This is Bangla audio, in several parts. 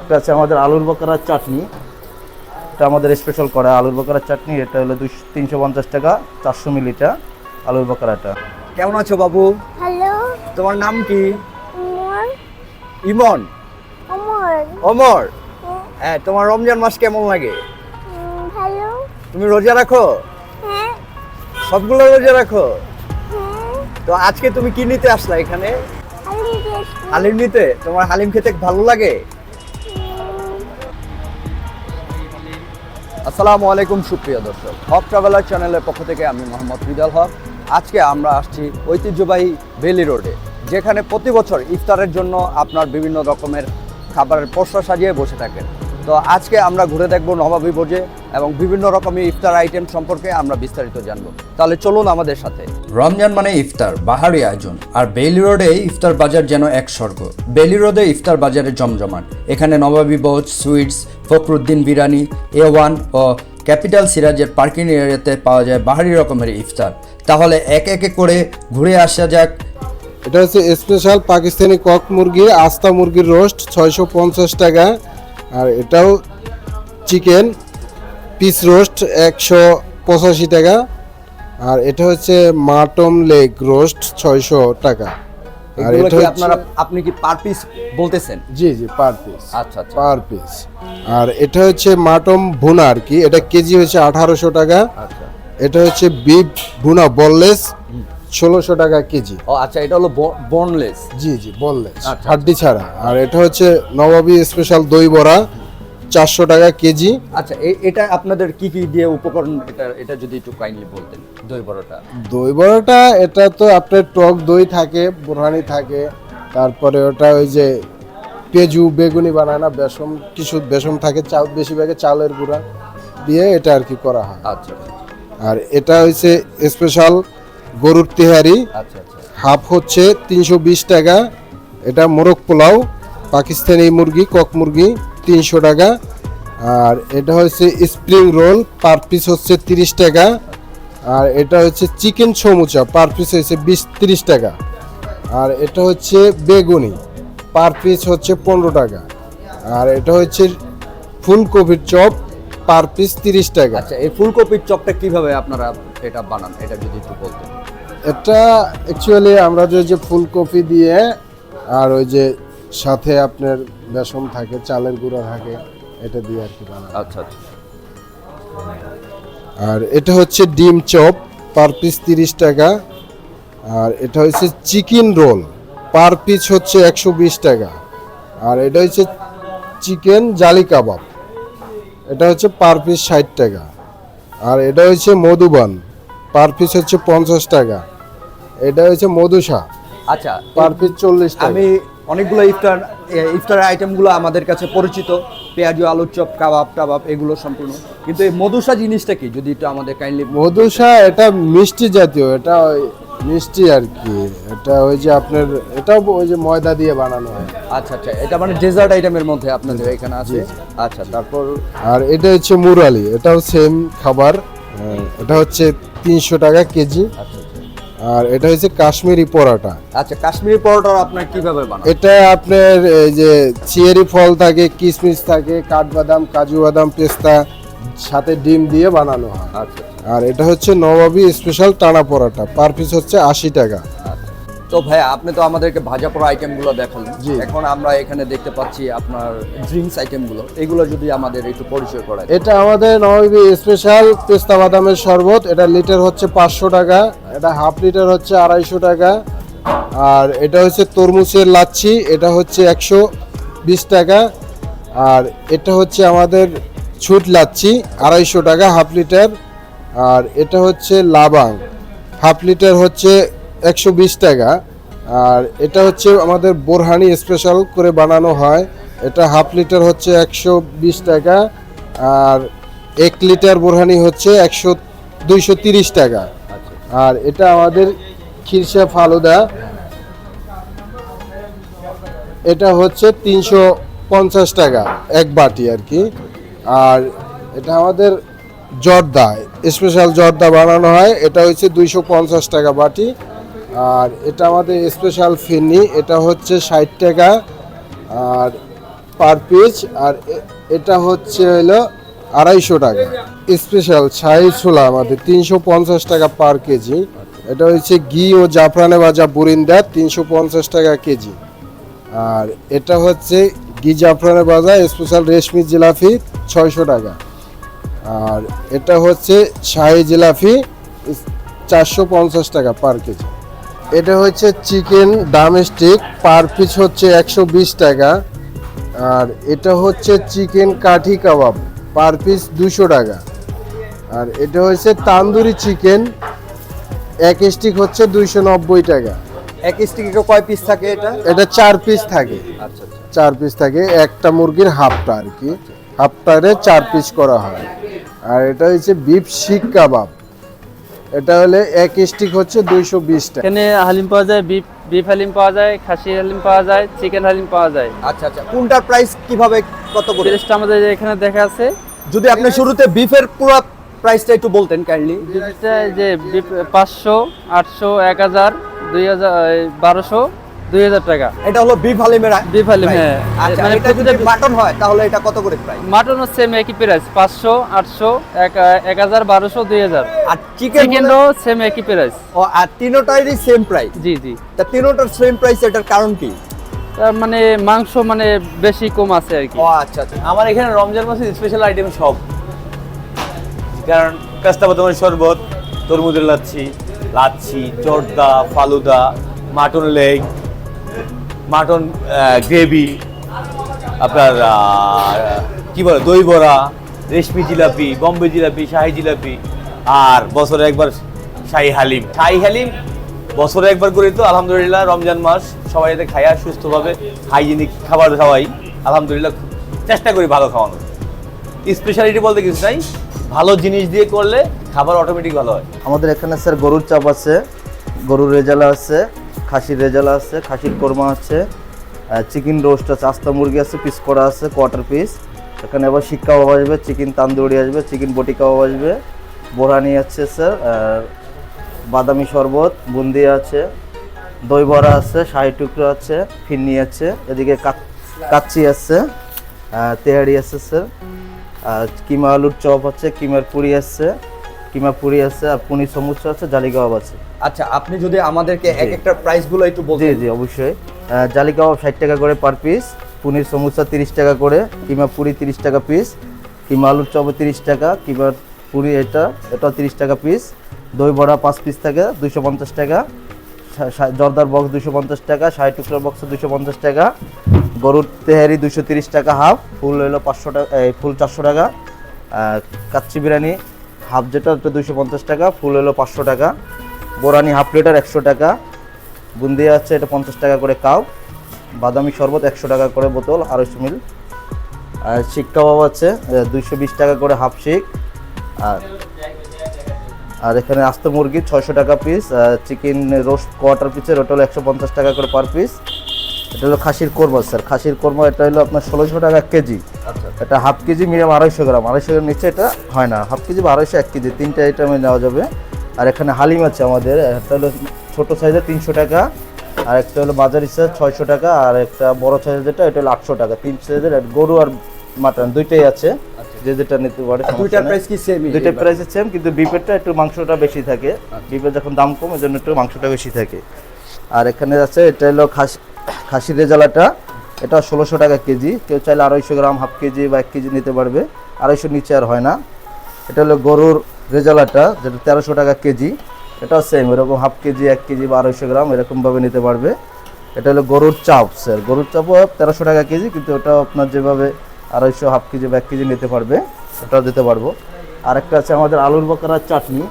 একটা আছে আমাদের আলুর বকরার চাটনি। এটা আমাদের স্পেশাল করা আলুর বকরার চাটনি। এটা হলো দুশো তিনশো পঞ্চাশ টাকা চারশো মিলিটা আলুর বকরাটা। কেমন আছো বাবু? হ্যালো। তোমার নাম কি? ইমন। অমর। হ্যাঁ। তোমার রমজান মাস কেমন লাগে? ভালো। তুমি রোজা রাখো? হ্যাঁ। সবগুলো রোজা রাখো? হ্যাঁ। তো আজকে তুমি কি নিতে আসলা এখানে? হালিম নিতে? তোমার হালিম খেতে ভালো লাগে? আসসালামু আলাইকুম, সুপ্রিয় দর্শক। হক ট্রাভেলার চ্যানেলের পক্ষ থেকে আমি মোহাম্মদ রিদাল হক। আজকে আমরা আসছি ঐতিহ্যবাহী বেলি রোডে, যেখানে প্রতি বছর ইফতারের জন্য আপনার বিভিন্ন রকমের খাবারের পোস্টার সাজিয়ে বসে থাকেন। তো আজকে আমরা ঘুরে দেখব নবাবী বোঝে এবং বিভিন্ন রকমের ইফতার আইটেম সম্পর্কে আমরা বিস্তারিত জানব। তাহলে চলুন আমাদের সাথে। রমজান মানে ইফতার বাহারি আয়োজন আর বেইলি রোডে ইফতার বাজার যেন এক স্বর্গ। বেইলি রোডে ইফতার বাজারে জমজমাট। এখানে Nawabi bows sweets Fakhruddin biryani A one O capital সিরাজের পার্কিং এরিয়াতে পাওয়া যায় বাহারি রকমের ইফতার। তাহলে এক একে করে ঘুরে আসা যাক। এটা হচ্ছে স্পেশাল পাকিস্তানি কক মুরগি আস্তা মুরগির রোস্ট ছয়শো পঞ্চাশ টাকা। আর এটাও চিকেন পিস রোস্ট একশো পঁচাশি টাকা। আর এটা হচ্ছে মাটন লেগ রোস্ট ছয়শো টাকা। আর এটা আপনারা আপনি কি পার পিস বলতেছেন? জি জি পার পিস। আচ্ছা আচ্ছা। Per piece. আর এটা হচ্ছে মাটন ভুনা আর কি। এটা কেজি হচ্ছে আঠারোশো টাকা। আচ্ছা। এটা হচ্ছে বিফ ভুনা বললেস। ষোলোশো টাকা কেজি। ও আচ্ছা এটা হলো বনলেস জি জি বনলেস আচ্ছা। হাড্ডি ছাড়া। আর এটা হচ্ছে নবাবী স্পেশাল দই বড়া চারশো টাকা কেজি। আচ্ছা এটা আপনাদের কি কি দিয়ে উপকরণ? এটা এটা যদি একটু কাইন্ডলি বলতেন দই বড়টা। দই বড়াটা এটা তো আপনার টক দই থাকে বোরহানি থাকে। তারপরে ওটা ওই যে পেজু বেগুনি বানায় না বেসম কিছু বেসম থাকে চাল বেশিরভাগে চালের গুঁড়া দিয়ে এটা আর কি করা হয়। আচ্ছা আর এটা হচ্ছে স্পেশাল গরুর তেহারি। আচ্ছা আচ্ছা। হাফ হচ্ছে তিনশো বিশ টাকা। এটা মোরগ পোলাও পাকিস্তানি মুরগি কক মুরগি তিনশো টাকা। আর এটা হচ্ছে স্প্রিং রোল পার পিস হচ্ছে তিরিশ টাকা। আর এটা হচ্ছে চিকেন সমুচা পার পিস হচ্ছে বিশ তিরিশ টাকা। আর এটা হচ্ছে বেগুনি পার পিস হচ্ছে পনেরো টাকা। আর এটা হচ্ছে ফুলকপির চপ পার পিস তিরিশ টাকা। আচ্ছা এই ফুলকপির চপটা কীভাবে আপনারা এটা বানান? এটা যদি একটু বলতেন। এটা অ্যাকচুয়ালি আমরা যে যে ফুলকপি দিয়ে আর ওই যে সাথে আপনার বেসন থাকে চালের গুঁড়া থাকে এটা দিয়ে আর কি বানায় আচ্ছা আচ্ছা। আর এটা হচ্ছে ডিম চপ পার পিস তিরিশ টাকা। আর এটা হচ্ছে চিকেন রোল পার পিস হচ্ছে একশো বিশ টাকা। আর এটা হচ্ছে চিকেন জালি কাবাব এটা হচ্ছে পার পিস ষাট টাকা। আর এটা হচ্ছে মধুবান পার পিস হচ্ছে পঞ্চাশ টাকা। এটা হচ্ছে মধুসা। আচ্ছা পার পিস চল্লিশ আমি অনেকগুলো ইফতার ইফতার আইটেমগুলো আমাদের কাছে পরিচিত। পেঁয়াজু আলুর চপ কাবাব টাবাব এগুলো সম্পূর্ণ। কিন্তু এই মধুসা জিনিসটা কি? যদি একটু আমাদের কাইন্ডলি মধুসা এটা মিষ্টি জাতীয় এটা মিষ্টি আর কি। এটা ওই যে আপনার এটাও ওই যে ময়দা দিয়ে বানানো হয়। আচ্ছা আচ্ছা এটা মানে ডেজার্ট আইটেমের মধ্যে আপনাদের এখানে আছে? আচ্ছা তারপর? আর এটা হচ্ছে মুরালি এটাও সেম খাবার। এটা হচ্ছে তিনশো টাকা কেজি। আচ্ছা আর এটা হচ্ছে কাশ্মীরি পরোটা। আচ্ছা কাশ্মীরি পরোটা আপনার কীভাবে বানান? এটা আপনার এই যে চিয়েরি ফল থাকে কিশমিশ থাকে কাঠবাদাম কাজু বাদাম পেস্তা সাথে ডিম দিয়ে বানানো হয়। আচ্ছা আর এটা হচ্ছে নবাবী স্পেশাল টানা পরোটা পার পিস হচ্ছে আশি টাকা। আচ্ছা। তো ভাই আপনি তো আমাদেরকে ভাজা পোড়া আইটেমগুলো দেখালেন। এখন আমরা এখানে দেখতে পাচ্ছি আপনার ড্রিঙ্কস আইটেমগুলো এগুলো যদি আমাদের একটু পরিচয় করায়। এটা আমাদের নবাবী স্পেশাল পেস্তা বাদামের শরবত। এটা লিটার হচ্ছে পাঁচশো টাকা। এটা হাফ লিটার হচ্ছে আড়াইশো টাকা। আর এটা হচ্ছে তরমুজের লাচ্ছি। এটা হচ্ছে একশো বিশ টাকা। আর এটা হচ্ছে আমাদের ছুট লাচ্ছি আড়াইশো টাকা হাফ লিটার আর এটা হচ্ছে লাবাং। হাফ লিটার হচ্ছে একশো বিশ টাকা। আর এটা হচ্ছে আমাদের বোরহানি স্পেশাল করে বানানো হয়। এটা হাফ লিটার হচ্ছে একশো বিশ টাকা। আর এক লিটার বোরহানি হচ্ছে একশো, দুইশো টাকা। আর এটা আমাদের খিরসা ফালুদা। এটা হচ্ছে তিনশো পঞ্চাশ টাকা এক বাটি আর কি। আর এটা আমাদের জর্দা স্পেশাল জর্দা বানানো হয়। এটা হচ্ছে দুইশো পঞ্চাশ টাকা বাটি। আর এটা আমাদের স্পেশাল ফিনি, এটা হচ্ছে ষাট টাকা, আর পার পিস আর এটা হচ্ছে হলো আড়াইশো টাকা। স্পেশাল শাহি ছোলা আমাদের, তিনশো পঞ্চাশ টাকা পার কেজি। এটা হচ্ছে ঘি ও জাফরানে ভাজা বুরিন্দা, তিনশো পঞ্চাশ টাকা কেজি। আর এটা হচ্ছে ঘি জাফরানে ভাজা স্পেশাল রেশমি জিলাফি ছয়শো টাকা। আর এটা হচ্ছে শাহি জিলাফি চারশো পঞ্চাশ টাকা পার কেজি। এটা হচ্ছে চিকেন ডামেস্টিক পার পিস হচ্ছে একশো বিশ টাকা। আর এটা হচ্ছে চিকেন কাঠি কাবাব পার পিস দুশো টাকা। আর এটা হচ্ছে তান্দুরি চিকেন এক স্টিক হচ্ছে দুইশো নব্বই টাকা। এক স্টিকে কয় পিস থাকে এটা? এটা চার পিস থাকে। আচ্ছা আচ্ছা। চার পিস থাকে একটা মুরগির হাফটা আর কি। হাফটারে চার পিস করা হয়। আর এটা হচ্ছে বিফ শিক কাবাব। এটা হলে এক স্টিক হচ্ছে দুইশো বিশটা টাকা। এখানে হালিম পাওয়া যায় বিফ বিফ হালিম পাওয়া যায় খাসি হালিম পাওয়া যায় চিকেন হালিম পাওয়া যায়। আচ্ছা আচ্ছা। কোনটার প্রাইস কীভাবে কত করে? প্রাইসটা আমাদের এখানে দেখা আছে। যদি আপনি শুরুতে বিফের পুরো প্রাইসটা একটু বলতেন কাইন্ডলি বিফটা যে বিফ পাঁচশো আটশো এক হাজার দুই হাজার বারোশো দুই হাজার টাকা। এটা হলো বিফ হালিমের বিফ হালিম, হ্যাঁ। আচ্ছা মানে যদি প্রতিটা- মাটন হয় তাহলে এটা কত করে প্রাইস মাটনও সেম একই প্রাইস পাঁচশো আটশো এক এক হাজার বারোশো দুই হাজার। আর চিকেন চিকেনও সেম একই প্রাইস ও আর তিনোটারই সেম প্রাইস জি জি। তা তিনোটার সেম প্রাইস এটার কারণ কি? মানে মাংস মানে বেশি কম আছে আর কি। ও আচ্ছা আচ্ছা। আমার এখানে রমজান মাসের স্পেশাল আইটেম সব। কারণ কাস্তা বাদামের শরবত তরমুজের লাচ্ছি লাচ্ছি জর্দা falooda mutton leg mutton gravy, আপনার কি বলে, দই বড়া, রেশমি জিলাপি, বম্বে জিলাপি, শাহি জিলাপি, আর বছরে একবার শাহি হালিম। শাহি হালিম বছরে একবার করে তো, আলহামদুলিল্লাহ, রমজান মাস, সবাই যাতে খায়া সুস্থভাবে, হাইজেনিক খাবার খাওয়াই, আলহামদুলিল্লাহ চেষ্টা করি ভালো খাওয়ানোর। স্পেশালিটি বলতে কিছু নাই, ভালো জিনিস দিয়ে করলে খাবার অটোমেটিক ভালো হয়। আমাদের এখানে স্যার গরুর চাপ আছে, গরুর রেজালা আছে খাসির রেজালা আছে, খাসির কোরমা আছে চিকেন রোস্ট আছে, আস্তা মুরগি আছে, পিস করা আছে, কোয়ার্টার পিস। এখানে আবার শিক কাবাব আসবে, চিকেন তান্দুরি আসবে, চিকেন বটি কাবাব আসবে বোরানি আছে, স্যার আর বাদামি শরবত, বুন্দি আছে, দই বড়া আছে, শাহি টুকরো আছে, ফিন্নি আছে, এদিকে কাচ- কাচ্চি আছে তেহারি আছে, স্যার, আর কিমা আলুর চপ আছে, কিমার পুরি আছে, কিমা পুরি আছে, আর পনির সমুচা আছে, জালি কাবাব আছে। আচ্ছা আপনি যদি আমাদেরকে এক একটা প্রাইসগুলো একটু জি বলতেন জি অবশ্যই। জালি কাবাব ষাট টাকা করে পার পিস পনির সমুচা তিরিশ টাকা করে কিমা পুরি তিরিশ টাকা পিস কিমা আলুর চপ তিরিশ টাকা কিমার পুরি এটা এটা তিরিশ টাকা পিস দই বড়া পাঁচ পিস থাকে দুশো পঞ্চাশ টাকা জর্দার বক্স দুশো পঞ্চাশ টাকা ষাট টুকরার বক্স দুশো পঞ্চাশ টাকা গরুর তেহারি দুশো তিরিশ টাকা হাফ ফুল হলো পাঁচশো টাকা এই ফুল চারশো টাকা কাচ্চি বিরিয়ানি হাফ যেটা দুশো পঞ্চাশ টাকা ফুল হলো পাঁচশো টাকা। বোরানি হাফ লিটার একশো টাকা বুন্দিয়া আছে এটা পঞ্চাশ টাকা করে কাপ বাদামি শরবত একশো টাকা করে বোতল আড়াইশো মিল। আর শিক কাবাব আছে দুইশো বিশ টাকা করে হাফ শিক আর আর এখানে আস্ত মুরগি ছয়শো টাকা পিস চিকেন রোস্ট কোয়ার্টার পিসের ওটা হলো একশো পঞ্চাশ টাকা করে পার পিস এটা হলো খাসির কোরমা স্যার। খাসির কোরমা এটা হলো আপনার ষোলোশো টাকা কেজি। এটা হাফ কেজি মিনিমাম আড়াইশো গ্রাম। আড়াইশো গ্রাম নিচে এটা হয় না। হাফ কেজি বা আড়াইশো এক কেজি তিনটে আইটেমে নেওয়া যাবে। আর এখানে হালিম আছে আমাদের। একটা হলো ছোটো সাইজের তিনশো টাকা আর একটা হলো বাজারি সাইজ ছয়শো টাকা আর একটা বড় সাইজের যেটা এটা হলো আটশো টাকা। তিন সাইজের আর গরু আর মাটন দুইটাই আছে যে যেটা নিতে পারে দুইটার প্রাইস কি সেম দুইটা প্রাইস সেম কিন্তু বিপেরটা একটু মাংসটা বেশি থাকে। বিপের যখন দাম কম এর জন্য একটু মাংসটা বেশি থাকে। আর এখানে আছে এটা হলো খাসি খাসির রেজালাটা এটা ষোলোশো টাকা কেজি। কেউ চাইলে আড়াইশো গ্রাম হাফ কেজি বা এক কেজি নিতে পারবে। আড়াইশোর নিচে আর হয় না। এটা হলো গরুর রেজালাটা, যেটা তেরোশো টাকা কেজি, এটাও সেম এরকম হাফ কেজি, এক কেজি বা আড়াইশো গ্রাম এরকমভাবে নিতে পারবে। এটা হলো গরুর চাপ স্যার গরুর চাপও তেরোশো টাকা কেজি, কিন্তু ওটাও আপনার যেভাবে আড়াইশো হাফ কেজি বা এক কেজি নিতে পারবে, ওটাও দিতে পারব। আরেকটা আছে আমাদের আলুর বকরার চাটনি।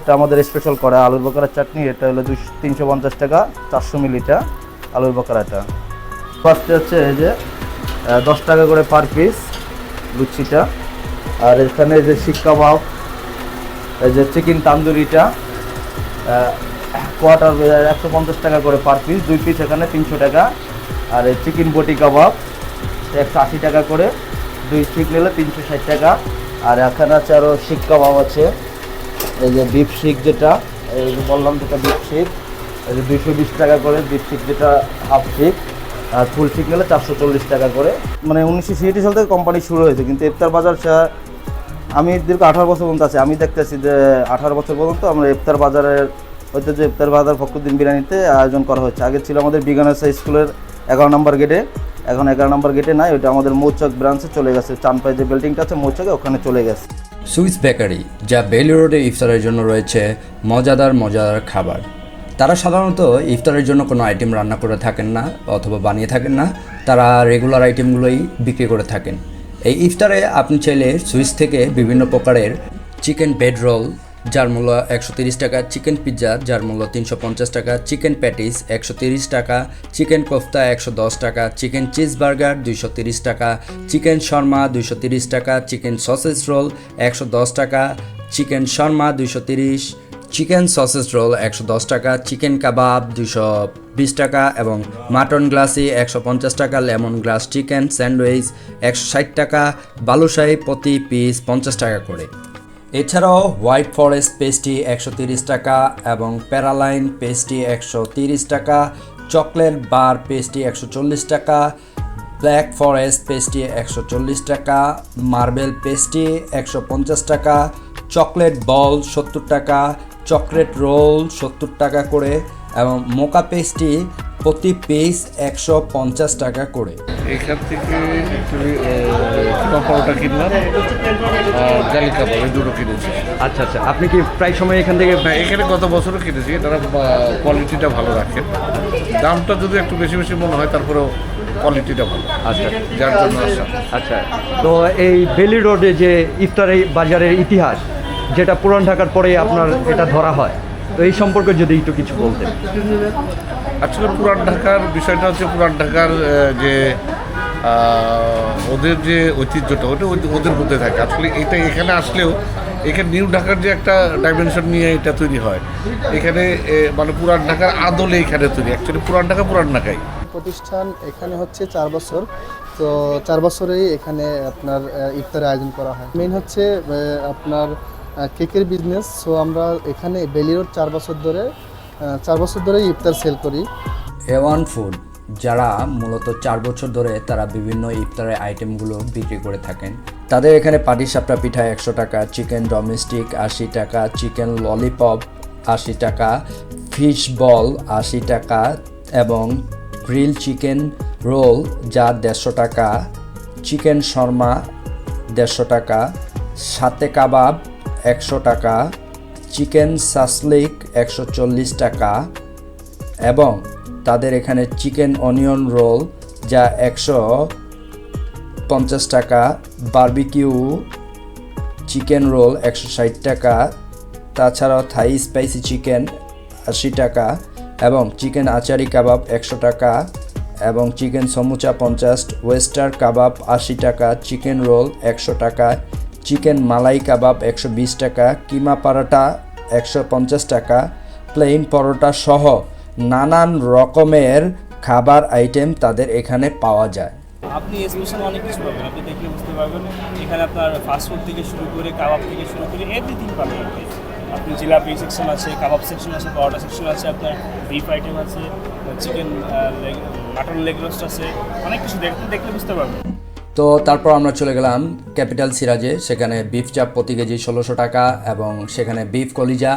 এটা আমাদের স্পেশাল করা আলুর বকরার চাটনি, এটা হলো দুশো তিনশো পঞ্চাশ টাকা, চারশো মিলিটা আলুর বকরাটা। ফার্স্টে হচ্ছে এই যে দশ টাকা করে পার পিস লুচিটা। আর এখানে যে শিক কাবাব যে চিকেন তান্দুরিটা কোয়াটার একশো পঞ্চাশ টাকা করে পার পিস দুই পিস এখানে তিনশো টাকা। আর এই চিকেন বটি কাবাব, একশো আশি টাকা করে, দুই স্টিক নিলে তিনশো ষাট টাকা। আর এখানে আছে আরও শিক কাবাব আছে। এই যে বিফ শিক যেটা, এই যে বললাম যেটা বিফ শিক, এই যে দুইশো বিশ টাকা করে বিফ শিক যেটা হাফ শিক। আর ফুল ঠিক নিলে চারশো চল্লিশ টাকা করে। মানে উনিশশো ছিয়াশি সাল থেকে কোম্পানি শুরু হয়েছে, কিন্তু ইফতার বাজার আমি দীর্ঘ আঠারো বছর পর্যন্ত আছি। আমি দেখতেছি যে আঠারো বছর পর্যন্ত আমরা ইফতার বাজারের হয়তো যে ইফতার বাজার ফখরুদ্দিন বিরিয়ানিতে আয়োজন করা হচ্ছে আগে ছিল আমাদের বিজ্ঞানাস স্কুলের এগারো নম্বর গেটে। এখন এগারো নম্বর গেটে নাই, ওইটা আমাদের মৌচক ব্রাঞ্চে চলে গেছে। চানপাই যে বিল্ডিংটা আছে মৌচকে ওখানে চলে গেছে। সুইস বেকারি, যা বেলি রোডে ইফতারের জন্য রয়েছে মজাদার মজাদার খাবার। তারা সাধারণত ইফতারের জন্য কোনো আইটেম রান্না করে থাকেন না অথবা বানিয়ে থাকেন না। তারা রেগুলার আইটেমগুলোই বিক্রি করে থাকেন। এই ইফতারে আপনি চাইলে সুইস থেকে বিভিন্ন প্রকারের চিকেন বেড রোল, যার মূল্য একশো তিরিশ টাকা, চিকেন পিৎজা, যার মূল্য তিনশো পঞ্চাশ টাকা, চিকেন প্যাটিস একশো তিরিশ টাকা, চিকেন কোফতা একশো দশ টাকা, চিকেন চিজ বার্গার দুইশো তিরিশ টাকা, চিকেন শর্মা দুইশো তিরিশ টাকা, চিকেন সসেজ রোল একশো দশ টাকা, চিকেন শর্মা দুইশো তিরিশ চিকেন সসেজ রোল একশো দশ টাকা, চিকেন কাবাব দুশো বিশ টাকা এবং মাটন গ্লাসি একশো পঞ্চাশ টাকা, লেমন গ্লাস চিকেন স্যান্ডউইচ একশো ষাট টাকা বালুশাহী প্রতি পিস পঞ্চাশ টাকা করে। এছাড়াও হোয়াইট ফরেস্ট পেস্ট্রি একশো তিরিশ টাকা এবং প্যারালাইন পেস্ট্রি একশো তিরিশ টাকা, চকলেট বার পেস্ট্রি একশো চল্লিশ টাকা, ব্ল্যাক ফরেস্ট পেস্ট্রি একশো চল্লিশ টাকা, মার্বেল পেস্ট্রি একশো পঞ্চাশ টাকা, চকলেট বল সত্তর টাকা চকলেট রোল সত্তর টাকা করে এবং মোকা পেস্ট্রি প্রতি পিস একশো পঞ্চাশ টাকা করে। এখান থেকে পরোটা কিনলাম আর জালি কাবাব এই দুটো কিনেছি। আচ্ছা আচ্ছা আপনি কি প্রায় সময় এখান থেকে এখানে গত বছরও কিনেছি তারা কোয়ালিটিটা ভালো রাখেন দামটা যদি একটু বেশি বেশি মনে হয় তারপরেও কোয়ালিটিটা ভালো। আচ্ছা। যার জন্য আচ্ছা তো এই বেলি রোডে যে ইফতারি বাজারের ইতিহাস যেটা পুরান ঢাকার পরে আপনার এটা ধরা হয়। তো এই সম্পর্কে যদি একটু কিছু বলতেন। আসলে পুরান ঢাকার বিষয়টা হচ্ছে পুরান ঢাকার যে ওদের যে ঐতিহ্যটা ওটা ওদের- মধ্যে থাকে। আসলে এটা এখানে আসলেও এখানে নিউ ঢাকার যে একটা ডাইমেনশন নিয়ে এটা তৈরি হয়। এখানে মানে পুরান ঢাকার আদলে এখানে তৈরি। অ্যাকচুয়ালি পুরান ঢাকা পুরান ঢাকাই। প্রতিষ্ঠান এখানে হচ্ছে চার বছর। তো চার বছরেই এখানে আপনার ইফতারের আয়োজন করা হয়। মেইন হচ্ছে আপনার কেকের বিজনেস সো আমরা এখানে বেলি রোড চার বছর ধরে চার বছর ধরেই ইফতার সেল করি। এওয়ান ফুড যারা মূলত চার বছর ধরে তারা বিভিন্ন ইফতারের আইটেমগুলো বিক্রি করে থাকেন। তাদের এখানে পাটিসাপটা পিঠা একশো টাকা চিকেন ডোমেস্টিক আশি টাকা চিকেন ললিপপ আশি টাকা ফিশ বল আশি টাকা এবং গ্রিল চিকেন রোল যা দেড়শো টাকা চিকেন শর্মা দেড়শো টাকা সাতে কাবাব একশো টাকা, চিকেন সাসলিক একশো চল্লিশ টাকা এবং তাদের এখানে চিকেন অনিয়ন রোল যা একশো পঞ্চাশ টাকা, বার্বিকিউ চিকেন রোল একশো ষাট টাকা, তাছাড়াও থাই স্পাইসি চিকেন আশি টাকা এবং চিকেন আচারি কাবাব একশো টাকা এবং চিকেন সমুচা পঞ্চাশ, ওয়েস্টার কাবাব আশি টাকা, চিকেন রোল একশো টাকা চিকেন মালাই কাবাব একশো বিশ টাকা, কিমা পরোটা একশো পঞ্চাশ টাকা প্লেন পরোটা সহ নানান রকমের খাবার আইটেম তাদের এখানে পাওয়া যায়। আপনি স্পেশাল অনেক কিছু পাবেন, আপনি দেখলে বুঝতে পারবেন। এখানে আপনার ফাস্টফুড থেকে শুরু করে, কাবাব থেকে শুরু করে এভরিথিং পাবেন আপনি। আপনি জিলাপি সেকশন আছে, কাবাব সেকশন আছে, পরোটা সেকশন আছে, আপনার বিফ আইটেম আছে চিকেন মাটন লেগ রোস্ট আছে, অনেক কিছু দেখতে দেখলে বুঝতে পারবেন। তো তারপর আমরা চলে গেলাম ক্যাপিটাল সিরাজে, সেখানে বিফ চাপ প্রতি কেজি ষোলোশো টাকা এবং সেখানে বিফ কলিজা,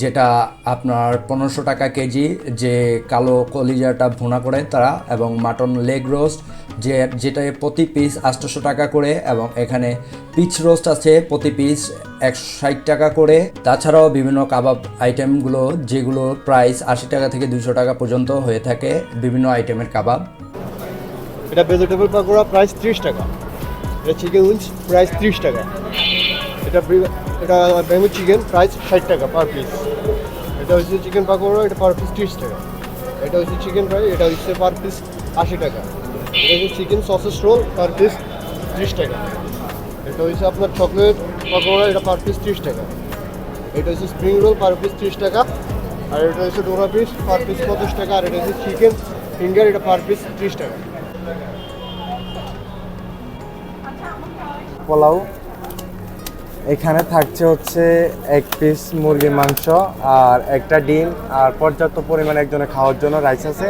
যেটা আপনার পনেরোশো টাকা কেজি, যে কালো কলিজাটা ভুনা করে তারা, এবং মাটন লেগ রোস্ট যে যেটা প্রতি পিস আটশোশো টাকা করে, এবং এখানে পিচ রোস্ট আছে প্রতি পিস একশো ষাট টাকা করে। তাছাড়াও বিভিন্ন কাবাব আইটেমগুলো যেগুলো প্রাইস আশি টাকা থেকে দুশো টাকা পর্যন্ত হয়ে থাকে বিভিন্ন আইটেমের কাবাব। এটা ভেজিটেবল পাকোড়া প্রাইস ত্রিশ টাকা। এটা চিকেন উইংস প্রাইস ত্রিশ টাকা। এটা এটা বেঙ্গল চিকেন প্রাইস ষাট টাকা পার পিস এটা হচ্ছে চিকেন পাকোড়া, এটা পার পিস ত্রিশ টাকা। এটা হচ্ছে চিকেন ফ্রাই এটা হচ্ছে পার পিস আশি টাকা। এটা হচ্ছে chicken sausage roll per piece ত্রিশ টাকা। এটা হচ্ছে আপনার চকলেট পাকোড়া, এটা পার পিস ত্রিশ টাকা। এটা হচ্ছে স্প্রিং রোল পার পিস ত্রিশ টাকা। আর এটা হচ্ছে ডোরা পিস পার পিস পঞ্চাশ টাকা। আর এটা হচ্ছে চিকেন ফিঙ্গার এটা পার পিস ত্রিশ টাকা। পোলাও। এখানে থাকছে হচ্ছে এক পিস মুরগির মাংস আর একটা ডিম আর পর্যাপ্ত পরিমাণে একজনের খাওয়ার জন্য রাইস আছে।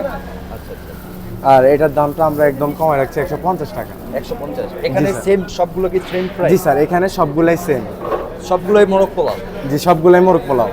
আর এটার দামটা আমরা একদম কমায় রাখছি একশো পঞ্চাশ টাকা। একশো পঞ্চাশ। এখানে। সেম সবগুলো কি সেম জি স্যার এখানে সবগুলাই সেম সবগুলোই মোরগ পোলাও? জি সবগুলাই মোরগ পোলাও।